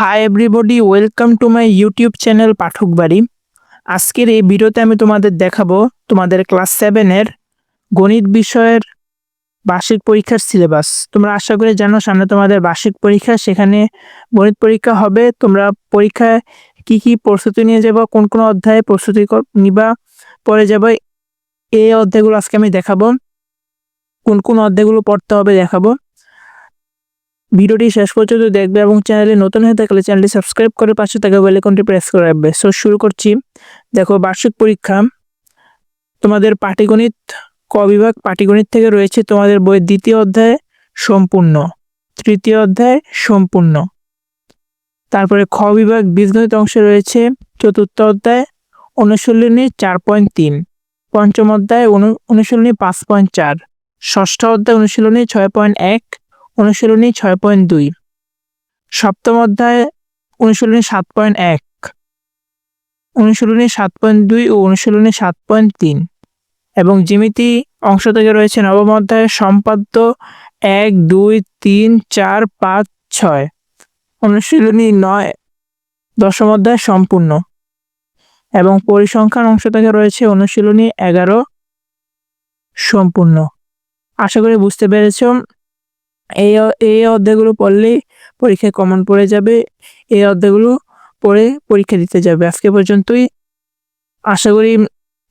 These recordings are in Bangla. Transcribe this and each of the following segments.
Hi everybody welcome to my YouTube channel Pathak বাড়ি আজকের এই ভিডিওতে আমি তোমাদের দেখাবো তোমাদের ক্লাস সেভেনের গণিত বিষয়ের বার্ষিক পরীক্ষার সিলেবাস তোমরা আশা করে জানো, সামনে তোমাদের বার্ষিক পরীক্ষা, সেখানে গণিত পরীক্ষা হবে। তোমরা পরীক্ষায় কি কি প্রস্তুতি নিয়ে যাব, কোন কোন অধ্যায়ে প্রস্তুতি নিবা, পরে যাব। এই অধ্যায়গুলো আজকে আমি দেখাবো। কোন কোন অধ্যায়গুলো পড়তে হবে দেখাবো। ভিডিওটি শেষ পর্যন্ত দেখবে এবং চ্যানেলে নতুন হয়ে থাকলে চ্যানেলটি সাবস্ক্রাইব করে পাশে থাকা বেল আইকনটি প্রেস করে রাখবে। সো শুরু করছি। দেখো, বার্ষিক পরীক্ষা। তোমাদের পাটিগণিত ক বিভাগ পাটিগণিত থেকে রয়েছে তোমাদের বইয়ের দ্বিতীয় অধ্যায় সম্পূর্ণ, তৃতীয় অধ্যায় সম্পূর্ণ। তারপরে খ বিভাগ বীজগণিত অংশে রয়েছে চতুর্থ অধ্যায় অনুশীলনী চার পয়েন্ট তিন, পঞ্চম অধ্যায় অনু- অনুশীলনী পাঁচ পয়েন্ট চার, ষষ্ঠ অধ্যায় অনুশীলনী ছয় পয়েন্ট এক অনুশীলনী ছয় পয়েন্ট দুই। সপ্তম অধ্যায়, অনুশীলনী সাত পয়েন্ট এক। অনুশীলনী সাত পয়েন্ট দুই ও অনুশীলনী সাত পয়েন্ট তিন। এবং জিমিতি অংশ থেকে রয়েছে নবম অধ্যায়, সম্পাদ্য এক, দুই, তিন, চার, পাঁচ, ছয়। অনুশীলনী নয়, দশম অধ্যায় সম্পূর্ণ। এবং পরিসংখ্যান অংশ থেকে রয়েছে অনুশীলনী এগারো, সম্পূর্ণ। আশা করি বুঝতে পেরেছ। এই এই অধ্যায়গুলো পড়লে পরীক্ষায় কমন পড়ে যাবে, এই অধ্যায়গুলো পড়ে পরীক্ষা দিতে যাবে। আজকে পর্যন্তই। আশা করি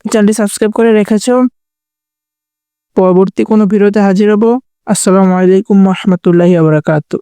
চ্যানেলটি সাবস্ক্রাইব করে রেখেছ। পরবর্তী কোনো ভিডিওতে হাজির হব। আসসালামু আলাইকুম রহমতুল্লাহি আবরাকাতু